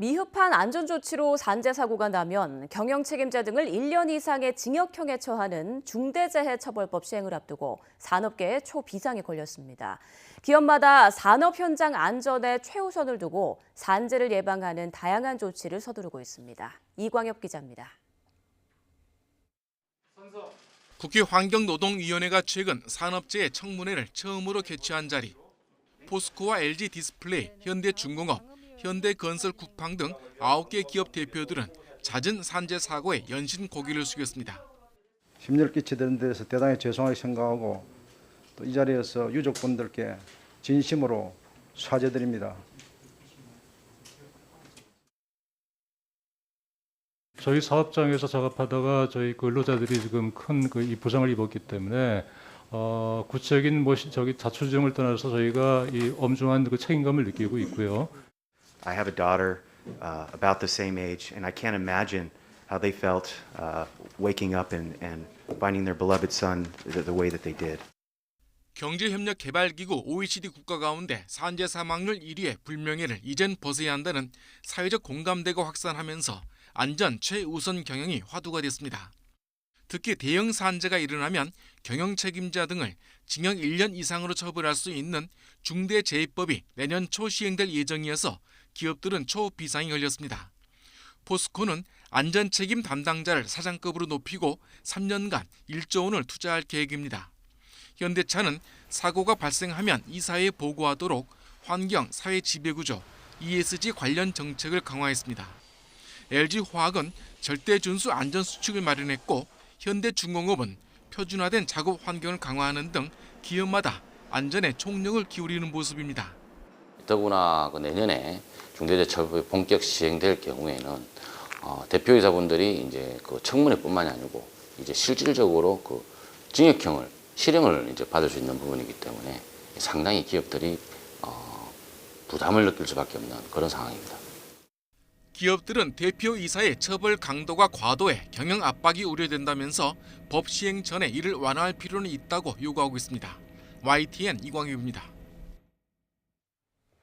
미흡한 안전조치로 산재 사고가 나면 경영 책임자 등을 1년 이상의 징역형에 처하는 중대재해처벌법 시행을 앞두고 산업계에 초비상이 걸렸습니다. 기업마다 산업 현장 안전에 최우선을 두고 산재를 예방하는 다양한 조치를 서두르고 있습니다. 이광엽 기자입니다. 국회 환경노동위원회가 최근 산업재해 청문회를 처음으로 개최한 자리. 포스코와 LG 디스플레이, 현대중공업, 현대건설 쿠팡 등 9개 기업 대표들은 잦은 산재 사고에 연신 고개를 숙였습니다. 심려를 끼치는 데서 대단히 죄송하게 생각하고 또 이 자리에서 유족분들께 진심으로 사죄드립니다. 저희 사업장에서 작업하다가 저희 근로자들이 지금 큰 그 이 부상을 입었기 때문에 어, 구체적인 뭐 시- 저기 자초지종을 떠나서 저희가 이 엄중한 그 책임감을 느끼고 있고요. I have a daughter uh, about the same age, and I can't imagine how they felt uh, waking up and, and finding their beloved son the, the way that they did. 경제협력개발기구 OECD 국가 가운데 산재 사망률 1위의 불명예를 이젠 벗어야 한다는 사회적 공감대가 확산하면서 안전 최우선 경영이 화두가 됐습니다. 특히 대형 산재가 일어나면 경영 책임자 등을 징역 1년 이상으로 처벌할 수 있는 중대재해법이 내년 초 시행될 예정이어서 기업들은 초비상이 걸렸습니다. 포스코는 안전 책임 담당자를 사장급으로 높이고 3년간 1조 원을 투자할 계획입니다. 현대차는 사고가 발생하면 이사회에 보고하도록 환경, 사회 지배구조, ESG 관련 정책을 강화했습니다. LG화학은 절대 준수 안전 수칙을 마련했고 현대중공업은 표준화된 작업 환경을 강화하는 등 기업마다 안전에 총력을 기울이는 모습입니다. 더구나 그 내년에 중대재해처벌이 본격 시행될 경우에는 어, 대표이사분들이 이제 그 청문회뿐만이 아니고 이제 실질적으로 그 징역형을 실형을 이제 받을 수 있는 부분이기 때문에 상당히 기업들이 어, 부담을 느낄 수밖에 없는 그런 상황입니다. 기업들은 대표 이사의 처벌 강도가 과도해 경영 압박이 우려된다면서 법 시행 전에 이를 완화할 필요는 있다고 요구하고 있습니다. YTN 이광유입니다.